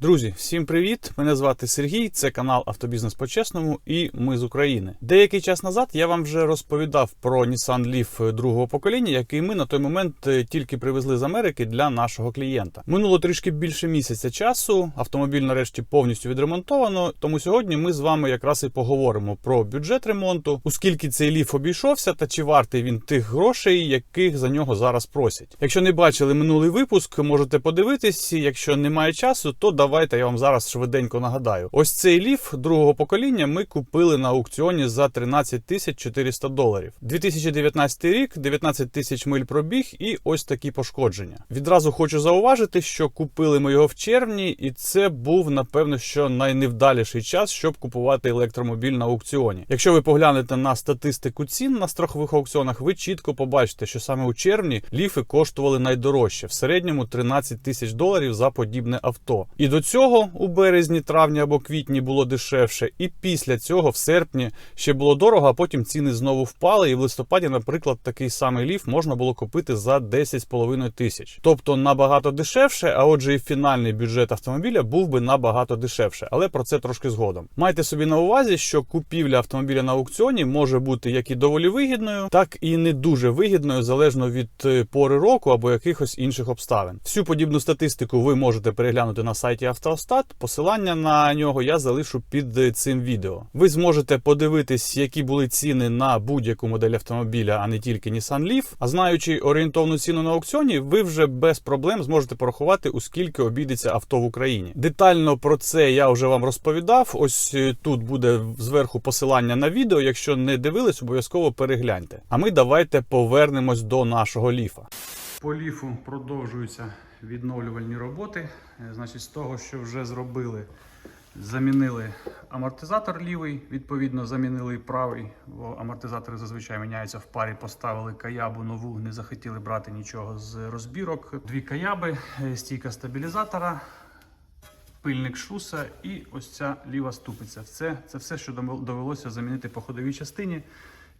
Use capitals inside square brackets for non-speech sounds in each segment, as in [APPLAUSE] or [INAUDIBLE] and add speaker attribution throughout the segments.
Speaker 1: Друзі, всім привіт! Мене звати Сергій. Це канал Автобізнес по-чесному, і ми з України. Деякий час назад я вам вже розповідав про Nissan Leaf другого покоління, який ми на той момент е, тільки привезли з Америки для нашого клієнта. Минуло трішки більше місяця часу. Автомобіль нарешті повністю відремонтовано. Тому сьогодні ми з вами якраз і поговоримо про бюджет ремонту, оскільки цей ліф обійшовся та чи вартий він тих грошей, яких за нього зараз просять. Якщо не бачили минулий випуск, можете подивитись. Якщо немає часу, то давайте я вам зараз швиденько нагадаю. Ось цей ліф другого покоління ми купили на аукціоні за 13 тисяч 400 доларів. 2019 рік, 19 тисяч миль пробіг і ось такі пошкодження. Відразу хочу зауважити, що купили ми його в червні, і це був напевно що найневдаліший час, щоб купувати електромобіль на аукціоні. Якщо ви поглянете на статистику цін на страхових аукціонах, ви чітко побачите, що саме у червні ліфи коштували найдорожче в середньому 13 тисяч доларів за подібне авто. І до цього у березні, травні або квітні було дешевше, і після цього в серпні ще було дорого, а потім ціни знову впали. І в листопаді, наприклад, такий самий ліф можна було купити за 10,5 тисяч. Тобто набагато дешевше, а отже, і фінальний бюджет автомобіля був би набагато дешевше, але про це трошки згодом. Майте собі на увазі, що купівля автомобіля на аукціоні може бути як і доволі вигідною, так і не дуже вигідною, залежно від е, пори року або якихось інших обставин. Всю подібну статистику ви можете переглянути на сайті Автостат. Посилання на нього я залишу під цим відео. Ви зможете подивитись, які були ціни на будь-яку модель автомобіля, а не тільки Nissan Leaf. А знаючи орієнтовну ціну на аукціоні, ви вже без проблем зможете порахувати, у скільки обійдеться авто в Україні. Детально про це я вже вам розповідав. Ось е, тут буде зверху посилання на відео. Якщо не дивились, обов'язково перегляньте. А ми давайте повернемось до нашого ліфа. По ліфу продовжуються відновлювальні роботи. Е, Значить, з того, що вже зробили, замінили амортизатор лівий, відповідно, замінили і правий, бо амортизатори зазвичай міняються в парі. Поставили каябу нову, не захотіли брати нічого з розбірок. Дві каяби, е, стійка стабілізатора. Пильник шруса і ось ця ліва ступиця. Це, це все, що довелося замінити по ходовій частині.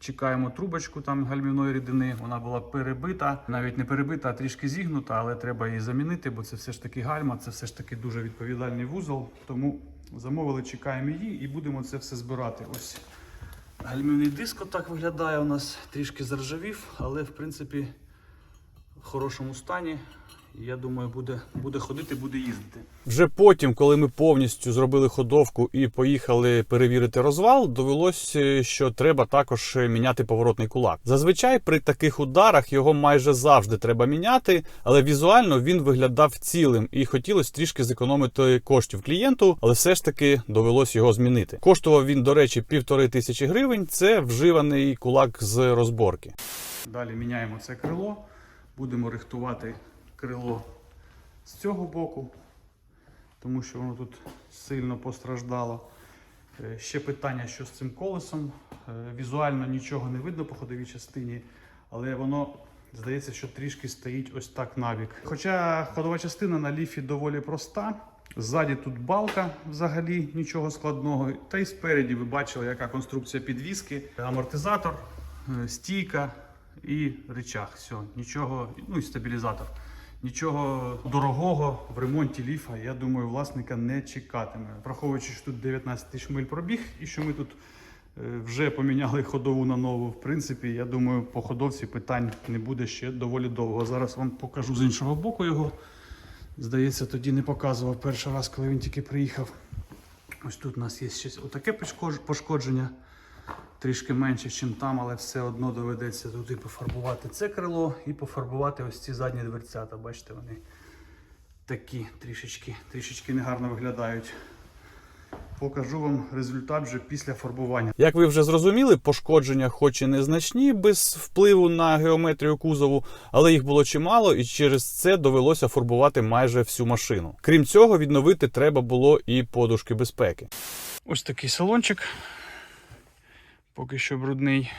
Speaker 1: Чекаємо трубочку там гальмівної рідини. Вона була перебита, навіть не перебита, а трішки зігнута, але треба її замінити, бо це все ж таки гальма, це все ж таки дуже відповідальний вузол. Тому замовили, чекаємо її і будемо це все збирати. Ось гальмівний диск отак виглядає у нас, трішки заржавів, але в принципі в хорошому стані. Я думаю, буде, буде ходити, буде їздити. Вже потім, коли ми повністю зробили ходовку і поїхали перевірити розвал, довелося, що треба також міняти поворотний кулак. Зазвичай при таких ударах його майже завжди треба міняти, але візуально він виглядав цілим і хотілося трішки зекономити коштів клієнту, але все ж таки довелось його змінити. Коштував він, до речі, півтори тисячі гривень. Це вживаний кулак з розборки. Далі міняємо це крило, будемо рихтувати крило з цього боку, тому що воно тут сильно постраждало. Е, Ще питання, що з цим колесом. Е, Візуально нічого не видно по ходовій частині, але воно здається, що трішки стоїть ось так набік. Хоча ходова частина на ліфі доволі проста. Ззаді тут балка взагалі нічого складного. Та й спереді ви бачили, яка конструкція підвіски, амортизатор, е, стійка і речах. Все, нічого, ну і стабілізатор. Нічого дорогого в ремонті ліфа, я думаю, власника не чекатиме. Враховуючи, що тут 19 тисяч миль пробіг і що ми тут е, вже поміняли ходову на нову. В принципі, я думаю, по ходовці питань не буде ще доволі довго. Зараз вам покажу з іншого боку його. Здається, тоді не показував перший раз, коли він тільки приїхав. Ось тут у нас є щось отаке пошкодж- пошкодження. Трішки менше, ніж там, але все одно доведеться тут і пофарбувати це крило, і пофарбувати ось ці задні дверцята. Бачите, вони такі трішечки, трішечки негарно виглядають. Покажу вам результат вже після фарбування. Як ви вже зрозуміли, пошкодження хоч і незначні без впливу на геометрію кузову, але їх було чимало, і через це довелося фарбувати майже всю машину. Крім цього, відновити треба було і подушки безпеки. Ось такий салончик. Поки що брудний.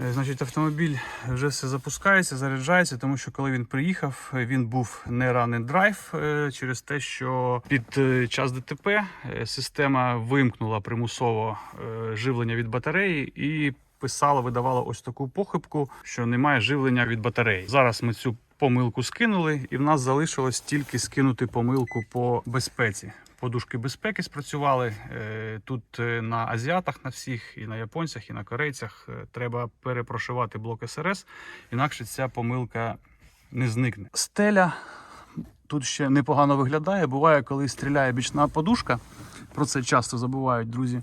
Speaker 1: Е, Значить, автомобіль вже все запускається, заряджається, тому що коли він приїхав, він був не drive е, через те, що під е, час ДТП е, система вимкнула примусово живлення від батареї і писала, видавала ось таку похибку, що немає живлення від батареї. Зараз ми цю помилку скинули, і в нас залишилось тільки скинути помилку по безпеці. Подушки безпеки спрацювали. Е, Тут е, на азіатах на всіх, і на японцях, і на корейцях е, треба перепрошивати блок СРС, інакше ця помилка не зникне. Стеля тут ще непогано виглядає. Буває, коли стріляє бічна подушка. Про це часто забувають друзі.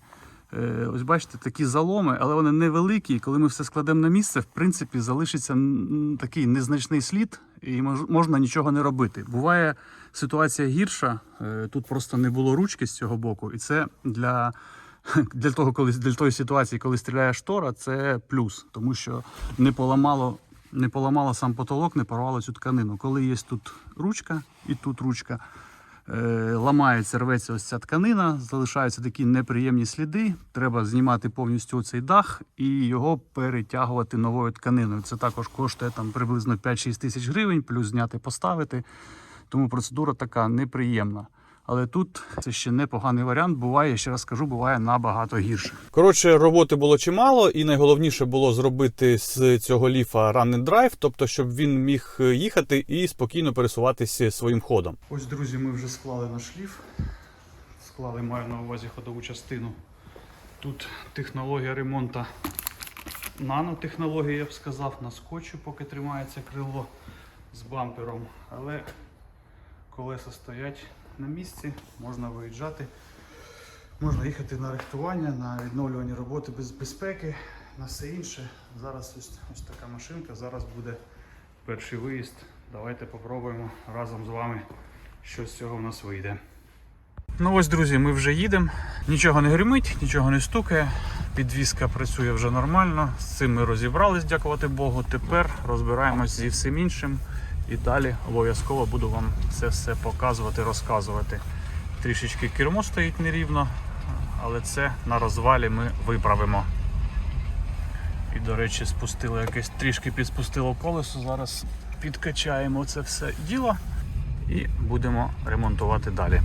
Speaker 1: Ось бачите, такі заломи, але вони невеликі. І Коли ми все складемо на місце, в принципі, залишиться такий незначний слід, і мож- можна нічого не робити. Буває ситуація гірша. е, Тут просто не було ручки з цього боку, і це для, [LAUGHS] для того, коли для тої ситуації, коли стріляє штора, це плюс, тому що не поламало. Не поламало сам потолок, не порвало цю тканину. Коли є тут ручка і тут ручка, ламається, рветься ось ця тканина, залишаються такі неприємні сліди. Треба знімати повністю цей дах і його перетягувати новою тканиною. Це також коштує там приблизно 5-6 тисяч гривень, плюс зняти, поставити. Тому процедура така неприємна. Але тут це ще непоганий варіант. Буває, ще раз скажу, буває набагато гірше. Коротше, роботи було чимало, і найголовніше було зробити з цього ліфа and drive, тобто, щоб він міг їхати і спокійно пересуватися своїм ходом. Ось, друзі, ми вже склали наш ліф. Склали, маю на увазі ходову частину. Тут технологія ремонту нанотехнологія, я б сказав, на скотчу, поки тримається крило з бампером. Але колеса стоять на місці, можна виїжджати. Можна їхати на рихтування, на відновлювані роботи без безпеки, на все інше. Зараз ось, ось така машинка, зараз буде перший виїзд. Давайте попробуємо разом з вами, що з цього в нас вийде. Ну ось, друзі, ми вже їдемо. Нічого не гримить, нічого не стукає. Підвізка працює вже нормально. З цим ми розібрались, дякувати Богу. Тепер розбираємось зі всім іншим. І далі обов'язково буду вам це все показувати, розказувати. Трішечки кермо стоїть нерівно, але це на розвалі ми виправимо. І, до речі, спустили якесь трішки підспустило колесо. Зараз підкачаємо це все діло і будемо ремонтувати далі.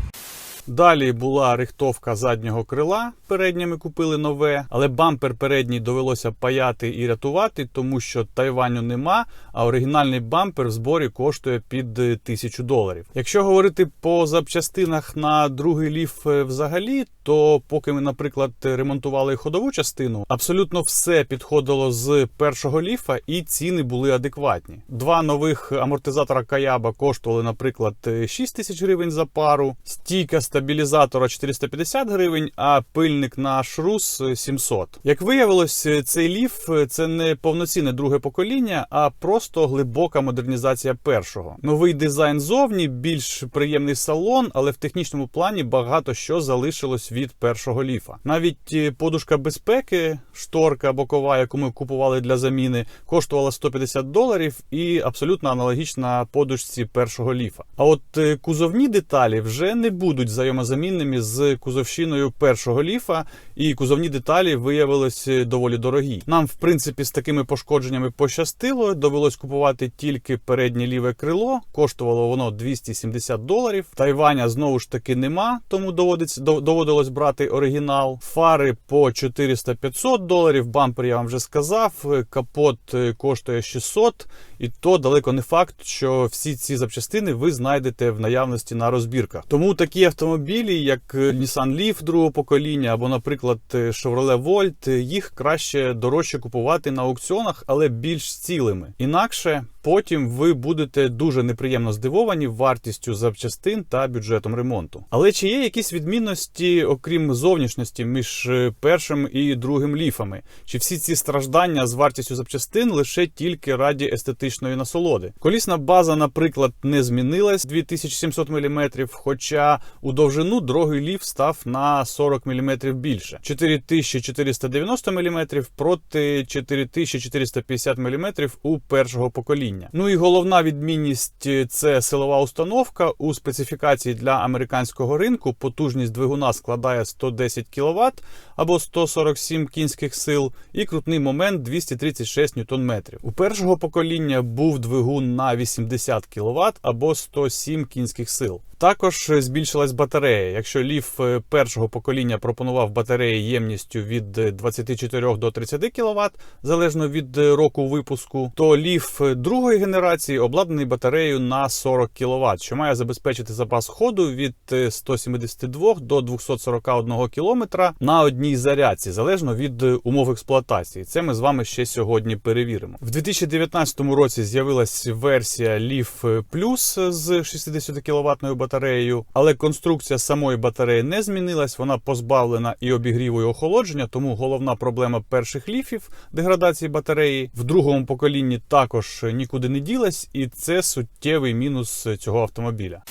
Speaker 1: Далі була рихтовка заднього крила. Переднє ми купили нове, але бампер передній довелося паяти і рятувати, тому що Тайваню нема. А оригінальний бампер в зборі коштує під е, тисячу доларів. Якщо говорити по запчастинах на другий ліф е, взагалі, то поки ми, наприклад, ремонтували ходову частину, абсолютно все підходило з першого ліфа, і ціни були адекватні. Два нових амортизатора Каяба коштували, наприклад, 6 тисяч гривень за пару, стійка стабілізатора 450 гривень, а пильник на шрус 700. Як виявилось, цей ліф це не повноцінне друге покоління, а просто глибока модернізація першого. Новий дизайн зовні, більш приємний салон, але в технічному плані багато що залишилось від першого ліфа. Навіть е, подушка безпеки, шторка бокова, яку ми купували для заміни, коштувала 150 доларів і абсолютно аналогічна подушці першого ліфа. А от е, кузовні деталі вже не будуть взаємозамінними з кузовщиною першого ліфа, і кузовні деталі виявилися е, доволі дорогі. Нам, в принципі, з такими пошкодженнями пощастило. Довелось купувати тільки переднє ліве крило. Коштувало воно 270 доларів. Тайваня знову ж таки нема, тому доводиться дов- доводилось брати оригінал. Фари по 400-500 доларів. Бампер я вам вже сказав. Е, Капот е, коштує 600, і то далеко не факт, що всі ці запчастини ви знайдете в наявності на розбірках. Тому такі автомобілі, як е, Nissan Leaf другого покоління, або, наприклад, е, Chevrolet Volt, е, їх краще дорожче купувати на аукціонах, але більш цілими. Інакше потім ви будете дуже неприємно здивовані вартістю запчастин та бюджетом ремонту. Але чи є якісь відмінності, окрім зовнішності, між е, першим і другим ліфами? Чи всі ці страждання з вартістю запчастин лише тільки раді естетичної насолоди? Колісна база, наприклад, не змінилась 2700 мм, хоча у довжину другий ліф став на 40 мм більше 4490 мм проти 4450 мм у першого покоління. Ну і головна відмінність е, це силова установка у специфікації для американського ринку. Потужність двигуна складає 110 кВт або 147 кінських сил, і крутний момент 236 Нм. У першого покоління був двигун на 80 кВт або 107 кінських сил. Також е, збільшилась батарея. Якщо ліф е, першого покоління пропонував батареї ємністю від е, 24 до 30 кВт, залежно від року випуску, то ліф другого другої генерації, обладнаний батареєю на 40 кВт, що має забезпечити запас ходу від е, 172 до 241 км на одній зарядці, залежно від е, умов експлуатації. Це ми з вами ще сьогодні перевіримо. В 2019 році з'явилась версія Leaf Plus з 60 кВт батареєю, але конструкція самої батареї не змінилась. Вона позбавлена і обігріву, і охолодження, тому головна проблема перших ліфів деградації батареї в другому поколінні також нікуди не ділась, і це суттєвий мінус цього автомобіля.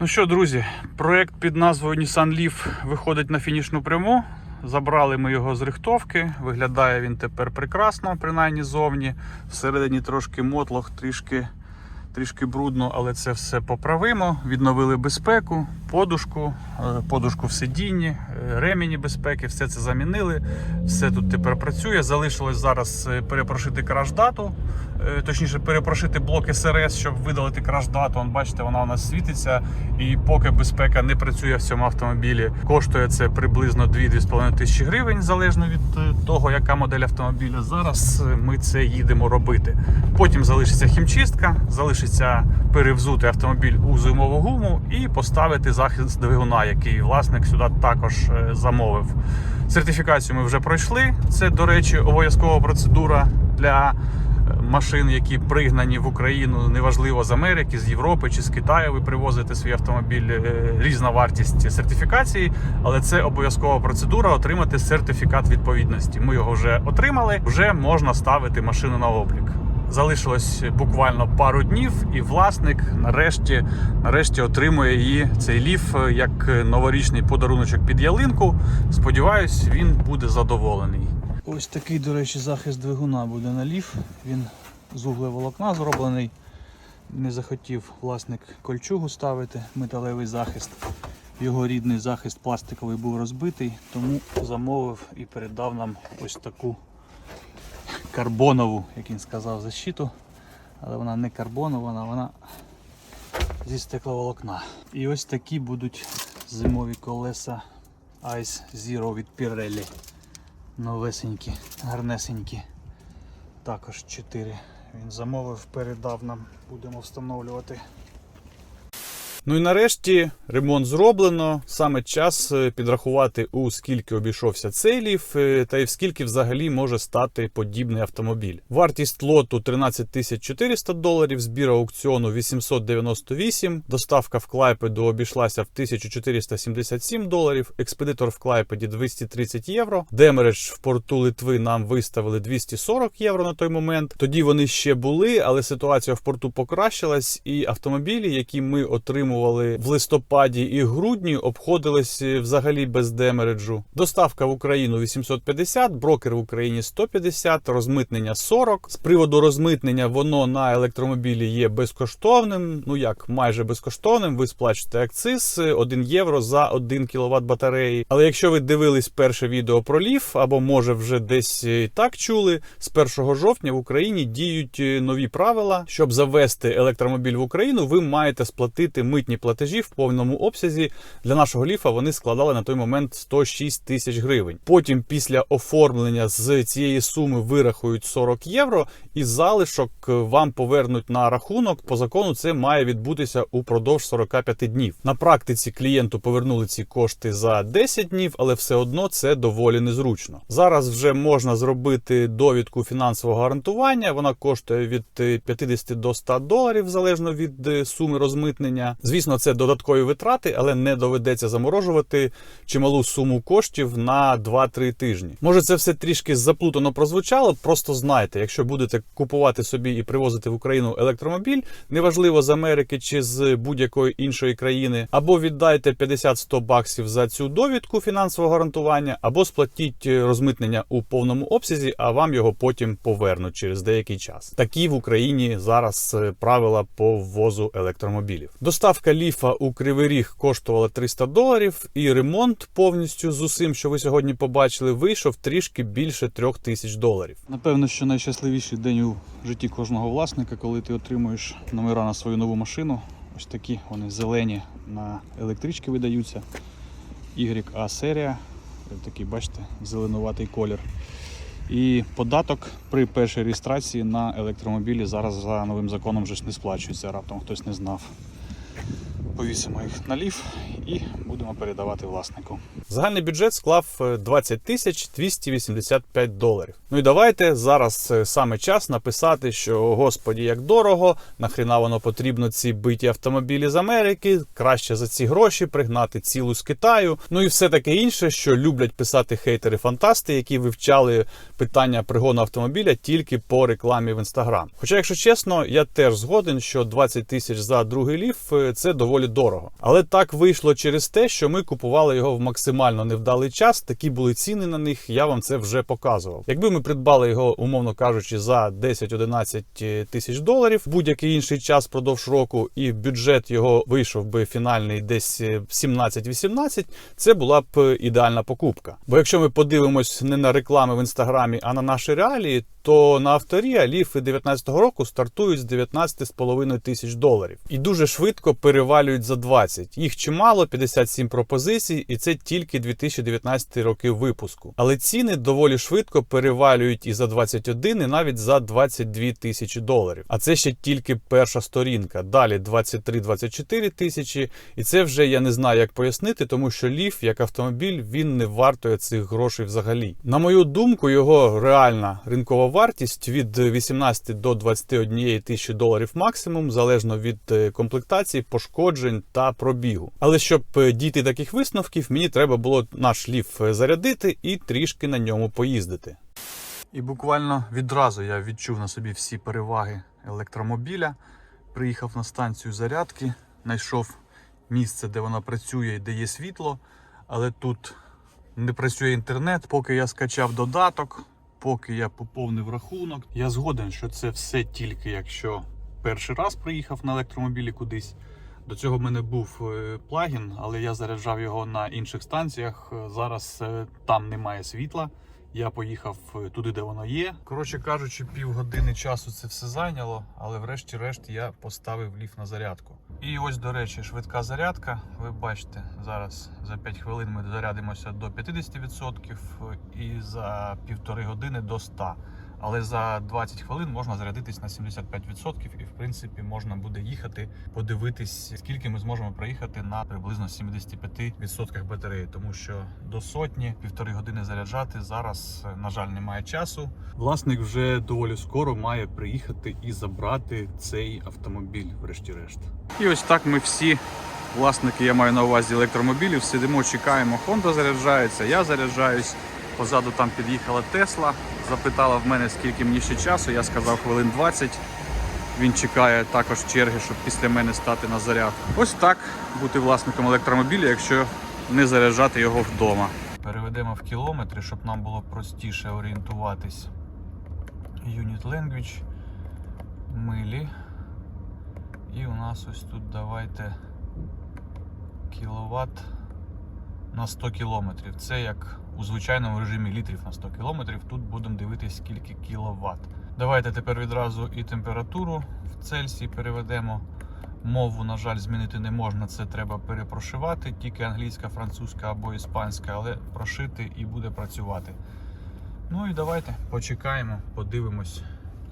Speaker 1: Ну що, друзі, проект під назвою Nissan Leaf виходить на фінішну пряму. Забрали ми його з рихтовки. Виглядає він тепер прекрасно, принаймні зовні. Всередині трошки мотлох, трішки, трішки брудно, але це все поправимо. Відновили безпеку, подушку, е, подушку в сидінні, е, ремені безпеки, все це замінили. Все тут тепер працює. Залишилось зараз е, перепрошити краш-дату, точніше, перепрошити блок СРС, щоб видалити краш-дату. Бачите, вона у нас світиться. І поки безпека не працює в цьому автомобілі, коштує це приблизно 2-2,5 тисячі гривень, залежно від того, яка модель автомобіля. Зараз ми це їдемо робити. Потім залишиться хімчистка, залишиться перевзути автомобіль у зимову гуму і поставити захист двигуна, який власник сюди також е, замовив. Сертифікацію ми вже пройшли. Це, до речі, обов'язкова процедура для е, машин, які пригнані в Україну, неважливо з Америки, з Європи чи з Китаю. Ви привозите свій автомобіль. е, Різна вартість сертифікації, але це обов'язкова процедура отримати сертифікат відповідності. Ми його вже отримали. Вже можна ставити машину на облік. Залишилось буквально пару днів, і власник нарешті, нарешті отримує її цей ліф е, як новорічний подаруночок під ялинку. Сподіваюсь, він буде задоволений. Ось такий, до речі, захист двигуна буде на ліф. Він з углеволокна зроблений. Не захотів власник кольчугу ставити, металевий захист. Його рідний захист пластиковий був розбитий, тому замовив і передав нам ось таку карбонову, як він сказав, защиту. Але вона не карбонова, вона зі стекловолокна. І ось такі будуть зимові колеса Ice Zero від Pirelli. Новесенькі, гарнесенькі. Також 4. Він замовив, передав нам, будемо встановлювати. Ну і нарешті ремонт зроблено. Саме час е, підрахувати, у скільки обійшовся цей ліф, е, та й в скільки взагалі може стати подібний автомобіль. Вартість лоту 13 400 доларів, збір аукціону 898, доставка в Клайпеду обійшлася в 1477 доларів, експедитор в Клайпеді 230 євро, демередж в порту Литви нам виставили 240 євро на той момент. Тоді вони ще були, але ситуація в порту покращилась, і автомобілі, які ми отримували в листопаді і грудні, обходились взагалі без демереджу. Доставка в Україну 850, брокер в Україні 150, розмитнення 40. З приводу розмитнення воно на електромобілі є безкоштовним. Ну як майже безкоштовним. Ви сплачуєте акциз 1 євро за 1 кВт батареї. Але якщо ви дивились перше відео про ліф, або може вже десь і так чули, з 1 жовтня в Україні діють е, нові правила. Щоб завести електромобіль в Україну, ви маєте сплатити митні платежі в повному обсязі. Для нашого ліфа вони складали на той момент 106 тисяч гривень. Потім, після оформлення з цієї суми вирахують 40 євро, і залишок е, вам повернуть на рахунок. По закону це має відбутися упродовж 45 днів. На практиці клієнту повернули ці кошти за 10 днів, але все одно це доволі незручно. Зараз вже можна зробити довідку фінансового гарантування. Вона коштує від е, 50 до 100 доларів залежно від е, суми розмитнення. Звісно, це додаткові витрати, але не доведеться заморожувати чималу суму коштів на 2-3 тижні. Може, це все трішки заплутано прозвучало. Просто знайте, якщо будете купувати собі і привозити в Україну електромобіль, неважливо з Америки чи з будь-якої іншої країни, або віддайте 50-100 баксів за цю довідку фінансового гарантування, або сплатіть розмитнення у повному обсязі, а вам його потім повернуть через деякий час. Такі в Україні зараз е, правила по ввозу електромобілів. Доставка ліфа у Кривий Ріг коштувала 300 доларів, і ремонт повністю з усім, що ви сьогодні побачили, вийшов трішки більше трьох тисяч доларів. Напевно, що найщасливіший день у житті кожного власника, коли ти отримуєш номера на свою нову машину. Ось такі вони зелені на електрички видаються. YA серія. Такий, бачите, зеленуватий колір. І податок при першій реєстрації на електромобілі зараз за новим законом вже не сплачується, раптом хтось не знав. Повісимо їх на ліф і будемо передавати власнику. Загальний бюджет склав е, 20 тисяч 285 доларів. Ну і давайте зараз е, саме час написати, що господі, як дорого, нахріна воно потрібно ці биті автомобілі з Америки, краще за ці гроші пригнати цілу з Китаю. Ну і все таке інше, що люблять писати хейтери-фантасти, які вивчали питання пригону автомобіля тільки по рекламі в інстаграм. Хоча, якщо чесно, я теж згоден, що 20 тисяч за другий ліф е, це доволі дорого. Але так вийшло через те, що ми купували його в максимально невдалий час. Такі були ціни на них. Я вам це вже показував. Якби ми придбали його, умовно кажучи, за 10-11 тисяч доларів будь-який інший час впродовж року, і бюджет його вийшов би фінальний десь е, 17-18, це була б ідеальна покупка. Бо якщо ми подивимось не на реклами в інстаграмі, а на наші реалії, то на авторі Аліфи 19-го року стартують з 19,5 тисяч доларів і дуже швидко перевалюють за 20. Їх чимало, 57 пропозицій, і це тільки 2019 роки випуску. Але ціни доволі швидко перевалюють і за 21, і навіть за 22 тисячі доларів. А це ще тільки перша сторінка. Далі 23-24 тисячі, і це вже я не знаю, як пояснити, тому що ліф як автомобіль він не вартує цих грошей взагалі. На мою думку, його реальна ринкова вартість від 18 до 21 тисячі доларів максимум, залежно від е, комплектації, пошкоджень та пробігу. Але щоб е, дійти таких висновків, мені треба було наш ліф е, зарядити і трішки на ньому поїздити. І буквально відразу я відчув на собі всі переваги електромобіля. Приїхав на станцію зарядки, знайшов місце, де вона працює і де є світло, але тут не працює інтернет. Поки я скачав додаток, поки я поповнив рахунок. Я згоден, що це все тільки якщо перший раз приїхав на електромобілі кудись. До цього в мене був е, плагін, але я заряджав його на інших станціях. Е, Зараз е, там немає світла. Я поїхав туди, де воно є. Коротше кажучи, півгодини часу це все зайняло, але врешті-решт я поставив ліфт на зарядку. І ось, до речі, швидка зарядка. Ви бачите, зараз за 5 хвилин ми зарядимося до 50% і за півтори години до 100%. Але за 20 хвилин можна зарядитись на 75% і в принципі можна буде їхати, подивитись, скільки ми зможемо проїхати на приблизно 75% батареї, тому що до сотні півтори години заряджати зараз, на жаль, немає часу. Власник вже доволі скоро має приїхати і забрати цей автомобіль, врешті-решт. І ось так ми всі. Власники, я маю на увазі електромобілів, сидимо, чекаємо. Honda заряджається, я заряджаюсь. Позаду там під'їхала Тесла, запитала в мене, скільки мені ще часу. Я сказав хвилин 20. Він чекає також черги, щоб після мене стати на заряд. Ось так бути власником електромобіля, якщо не заряджати його вдома. Переведемо в кілометри, щоб нам було простіше орієнтуватись. Unit Language, милі. І у нас ось тут давайте кіловат на 100 кілометрів. Це як у звичайному режимі літрів на 100 кілометрів. Тут будемо дивитись скільки кіловат. Давайте тепер відразу і температуру в Цельсій переведемо. Мову, на жаль, змінити не можна, це треба перепрошивати, тільки англійська, французька або іспанська, але прошити і буде працювати. Ну і давайте почекаємо, подивимось.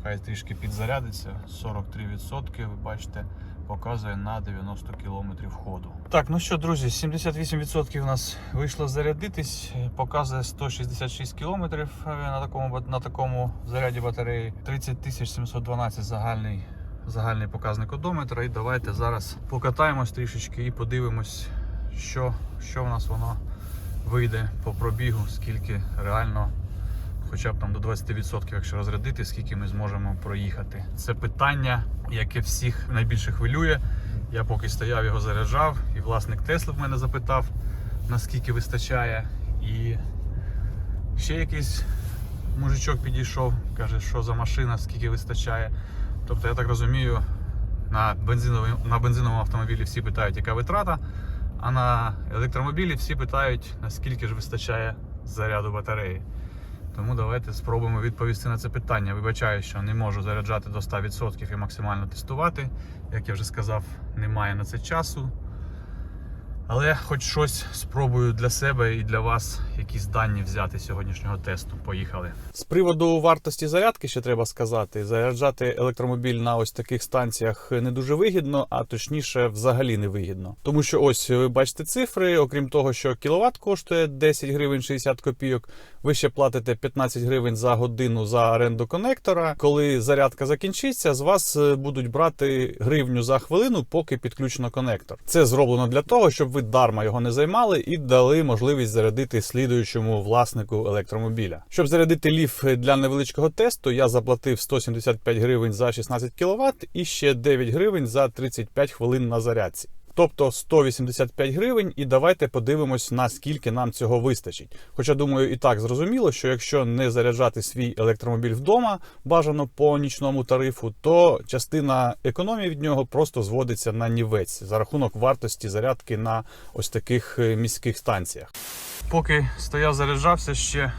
Speaker 1: Хай трішки підзарядиться. 43%, ви бачите, показує на 90 км ходу. Так, ну що, друзі, 78% у нас вийшло зарядитись. Показує 166 км на такому, на такому заряді батареї. 30 712 загальний, загальний показник одометра. І давайте зараз покатаємось трішечки і подивимось, що, що в нас воно вийде по пробігу, скільки реально хоча б там до 20%, якщо розрядити, скільки ми зможемо проїхати. Це питання, яке всіх найбільше хвилює. Я поки стояв, його заряджав, і власник Тесли в мене запитав, наскільки вистачає. І ще якийсь мужичок підійшов, каже, що за машина, скільки вистачає. Тобто, я так розумію, на бензиновому, на бензиновому автомобілі всі питають, яка витрата, а на електромобілі всі питають, наскільки ж вистачає заряду батареї. Тому давайте спробуємо відповісти на це питання. Вибачаю, що не можу заряджати до 100% і максимально тестувати. Як я вже сказав, немає на це часу. Але хоч щось спробую для себе і для вас якісь дані взяти з сьогоднішнього тесту. Поїхали. З приводу вартості зарядки ще треба сказати: заряджати електромобіль на ось таких станціях не дуже вигідно, а точніше, взагалі не вигідно. Тому що ось ви бачите цифри, окрім того, що кіловат коштує 10 гривень 60 копійок, ви ще платите 15 гривень за годину за оренду конектора. Коли зарядка закінчиться, з вас е, будуть брати гривню за хвилину, поки підключено конектор. Це зроблено для того, щоб ви дарма його не займали і дали можливість зарядити слідуючому власнику електромобіля. Щоб зарядити ліф для невеличкого тесту, я заплатив 175 гривень за 16 кВт і ще 9 гривень за 35 хвилин на зарядці. Тобто 185 гривень, і давайте подивимось, наскільки нам цього вистачить. Хоча думаю, і так зрозуміло, що якщо не заряджати свій електромобіль вдома, бажано по нічному тарифу, то частина економії від нього просто зводиться на нівець за рахунок вартості зарядки на ось таких е, міських станціях. Поки стояв, заряджався ще.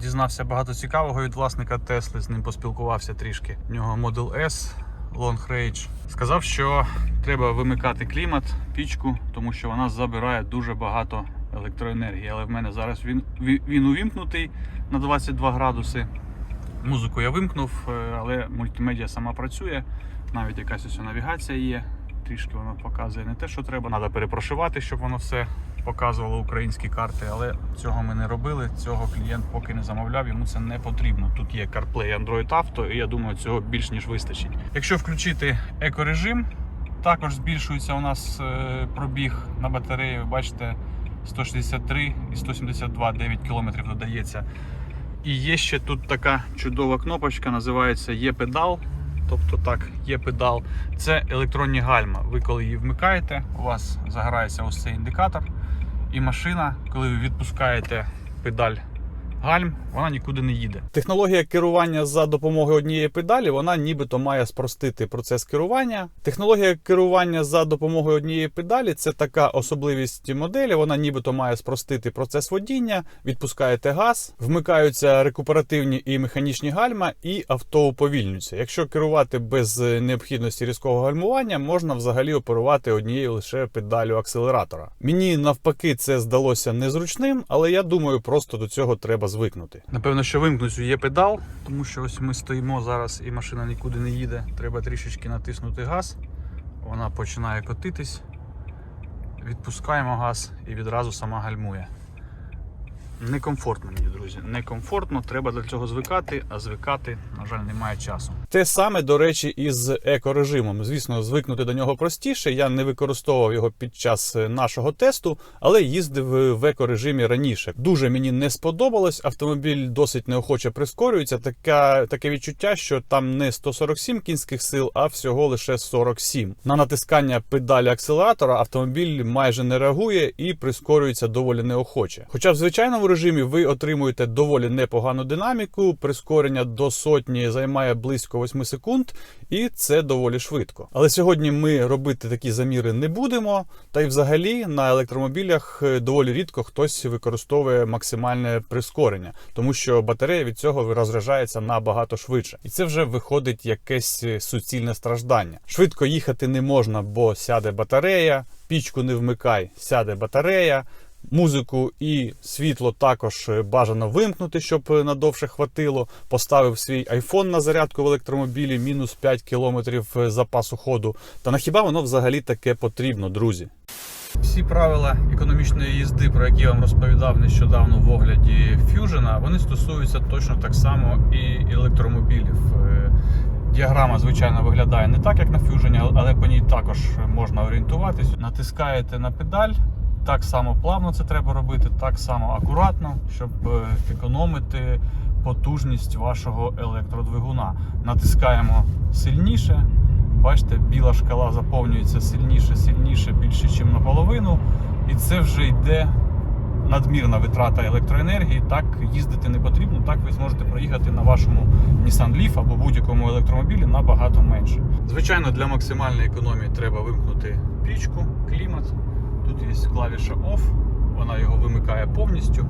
Speaker 1: Дізнався багато цікавого від власника Тесли, з ним поспілкувався трішки. У нього Model S Long Range. Сказав, що треба вимикати клімат, пічку, тому що вона забирає дуже багато електроенергії. Але в мене зараз він, він увімкнутий на 22 градуси. Музику я вимкнув, е, але мультимедіа сама працює. Навіть якась ось навігація є. Трішки воно показує не те, що треба. Треба перепрошивати, щоб воно все показувало українські карти, але цього ми не робили. Цього клієнт поки не замовляв, йому це не потрібно. Тут є CarPlay Android Auto, і я думаю, цього більш ніж вистачить. Якщо включити екорежим, також збільшується у нас е, пробіг на батареї. Ви бачите, 163 і 172, 9 км додається. І є ще тут така чудова кнопочка, називається Є-педал. Тобто так, є педал. Це електронні гальма. Ви коли її вмикаєте, у вас загорається ось цей індикатор. І машина, коли ви відпускаєте педаль гальм, вона нікуди не їде. Технологія керування за допомогою однієї педалі, вона нібито має спростити процес керування. Технологія керування за допомогою однієї педалі це така особливість моделі. Вона нібито має спростити процес водіння, відпускаєте газ, вмикаються рекуперативні і механічні гальма, і авто уповільнюється. Якщо керувати без необхідності різкого гальмування, можна взагалі оперувати однією лише педалю акселератора. Мені навпаки це здалося незручним, але я думаю, просто до цього треба звикнути. Напевно, що вимкну цю є педал, тому що ось ми стоїмо зараз і машина нікуди не їде. Треба трішечки натиснути газ. Вона починає котитись. Відпускаємо газ і відразу сама гальмує. Некомфортно мені, друзі. Некомфортно, треба до цього звикати, а звикати, на жаль, немає часу. Те саме, до речі, і з екорежимом. Звісно, звикнути до нього простіше. Я не використовував його під час нашого тесту, але їздив в екорежимі раніше. Дуже мені не сподобалось. Автомобіль досить неохоче прискорюється. Така, таке відчуття, що там не 147 кінських сил, а всього лише 47. На натискання педалі акселератора автомобіль майже не реагує і прискорюється доволі неохоче. Хоча в звичайному режимі ви отримуєте доволі непогану динаміку. Прискорення до сотні займає близько 8 секунд, і це доволі швидко. Але сьогодні ми робити такі заміри не будемо. Та й взагалі на електромобілях доволі рідко хтось використовує максимальне прискорення, тому що батарея від цього розряджається набагато швидше, і це вже виходить якесь суцільне страждання. Швидко їхати не можна, бо сяде батарея, пічку не вмикай, сяде батарея. Музику і світло також бажано вимкнути, щоб надовше хватило. Поставив свій айфон на зарядку в електромобілі, мінус 5 кілометрів запасу ходу. Та на хіба воно взагалі таке потрібно, друзі? Всі правила економічної їзди, про які я вам розповідав нещодавно в огляді Fusion, вони стосуються точно так само і електромобілів. Діаграма, звичайно, виглядає не так, як на Fusion, але по ній також можна орієнтуватись. Натискаєте на педаль. Так само плавно це треба робити, так само акуратно, щоб економити потужність вашого електродвигуна. Натискаємо сильніше. Бачите, біла шкала заповнюється сильніше, сильніше, більше, ніж наполовину. І це вже йде надмірна витрата електроенергії. Так їздити не потрібно, так ви зможете проїхати на вашому Nissan Leaf або будь-якому електромобілі набагато менше. Звичайно, для максимальної економії треба вимкнути пічку, клімат. Тут є клавіша OFF, вона його вимикає повністю.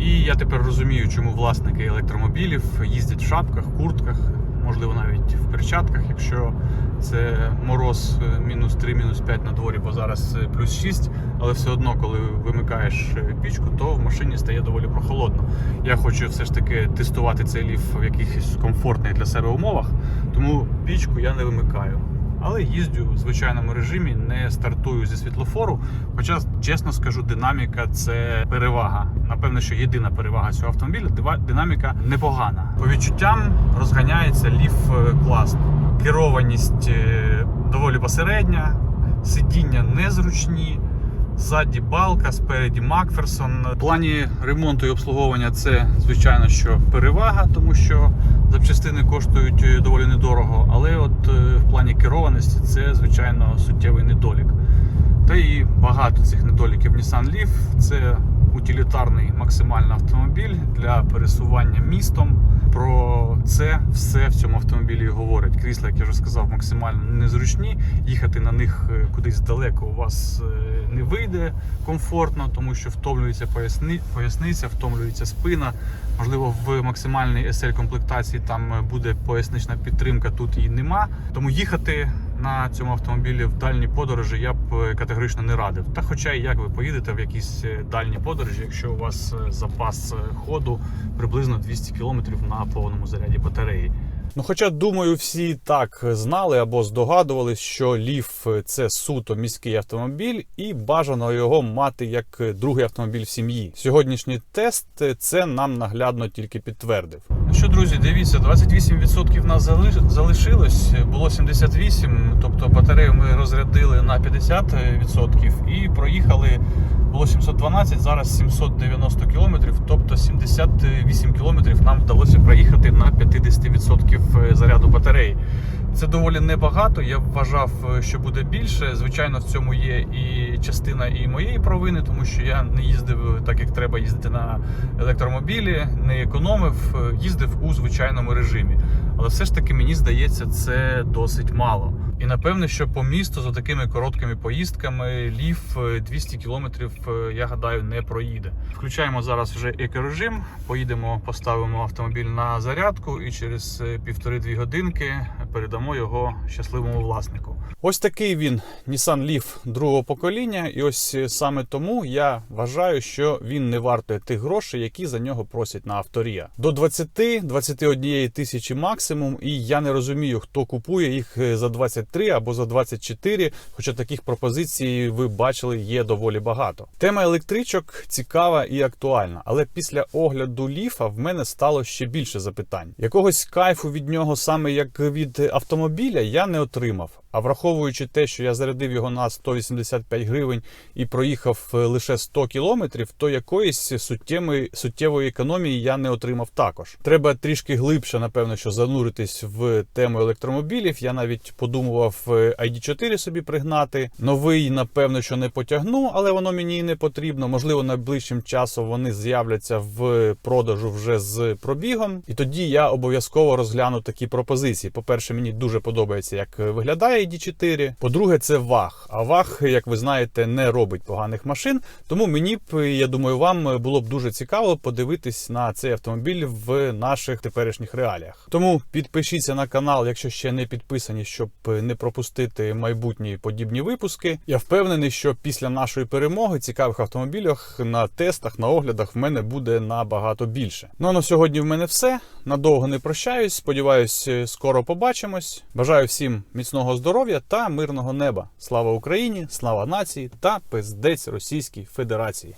Speaker 1: І я тепер розумію, чому власники електромобілів їздять в шапках, куртках. можливо, навіть в перчатках, якщо це мороз е, мінус 3, мінус 5 на дворі, бо зараз е, плюс 6, але все одно, коли вимикаєш е, пічку, то в машині стає доволі прохолодно. Я хочу все ж таки тестувати цей ліф в якихось комфортних для себе умовах, тому пічку я не вимикаю. Але їздю в звичайному режимі, не стартую зі світлофору. Хоча, чесно скажу, динаміка це перевага. Напевно, що єдина перевага цього автомобіля динаміка непогана. По відчуттям розганяється ліф е, класно. Керованість е, доволі посередня, сидіння незручні. Ззаді балка, спереді Макферсон. В плані ремонту і обслуговування це звичайно що перевага, тому що запчастини коштують е, доволі недорого. Але от е, в плані керованості це звичайно суттєвий недолік. Та і багато цих недоліків Nissan Leaf. Це утилітарний максимально автомобіль для пересування містом. Про це все в цьому автомобілі і говорить. Крісла, як я вже сказав, максимально незручні. Їхати на них е, кудись далеко у вас е, не вийде комфортно, тому що втомлюється поясни... поясниця, втомлюється спина. Можливо, в максимальній SL комплектації там е, буде пояснична підтримка, тут її нема. Тому їхати на цьому автомобілі в дальні подорожі я б е, категорично не радив. Та хоча як ви поїдете в якісь е, дальні подорожі, якщо у вас е, запас ходу приблизно 200 км на повному заряді батареї. Ну, хоча, думаю, всі так знали або здогадувались, що Ліф це суто міський автомобіль, і бажано його мати як другий автомобіль в сім'ї. Сьогоднішній тест це нам наглядно тільки підтвердив. Ну що, друзі, дивіться, 28% нас залишилось, було 78, тобто батарею ми розрядили на 50% і проїхали. Було 712, зараз 790 кілометрів, тобто 78 кілометрів нам вдалося проїхати на 50% заряду батареї. Це доволі небагато. Я вважав, що буде більше. Звичайно, в цьому є і частина і моєї провини, тому що я не їздив так, як треба їздити на електромобілі, не економив, їздив у звичайному режимі. Але все ж таки мені здається, це досить мало. І напевне, що по місту за такими короткими поїздками ліф е, 200 кілометрів, е, я гадаю, не проїде. Включаємо зараз вже екорежим. Поїдемо, поставимо автомобіль на зарядку і через е, півтори-дві годинки передамо його щасливому власнику. Ось такий він Nissan Leaf другого покоління, і ось е, саме тому я вважаю, що він не вартує тих грошей, які за нього просять на авторія. До 20-21 тисячі максимум, і я не розумію, хто купує їх е, за 23 або за 24, хоча таких пропозицій ви бачили є доволі багато. Тема електричок цікава і актуальна, але після огляду ліфа в мене стало ще більше запитань. Якогось кайфу від нього саме як від автомобіля я не отримав. А враховуючи те, що я зарядив його на 185 гривень і проїхав е, лише 100 кілометрів, то якоїсь суттєвої, суттєвої економії я не отримав також. Треба трішки глибше, напевно, що зануритись в тему електромобілів. Я навіть подумував е, ID4 собі пригнати. Новий, напевно, що не потягну, але воно мені і не потрібно. Можливо, найближчим часом вони з'являться в продажу вже з пробігом. І тоді я обов'язково розгляну такі пропозиції. По-перше, мені дуже подобається, як виглядає ID4. По-друге, це ваг. А ваг, як ви знаєте, не робить поганих машин. Тому мені б, я думаю, вам було б дуже цікаво подивитись на цей автомобіль в наших теперішніх реаліях. Тому підпишіться на канал, якщо ще не підписані, щоб не пропустити майбутні подібні випуски. Я впевнений, що після нашої перемоги цікавих автомобілях на тестах, на оглядах в мене буде набагато більше. Ну а на сьогодні в мене все. Надовго не прощаюсь. Сподіваюсь, скоро побачимось. Бажаю всім міцного здоров'я та мирного неба. Слава Україні, слава нації та пиздець Російській Федерації.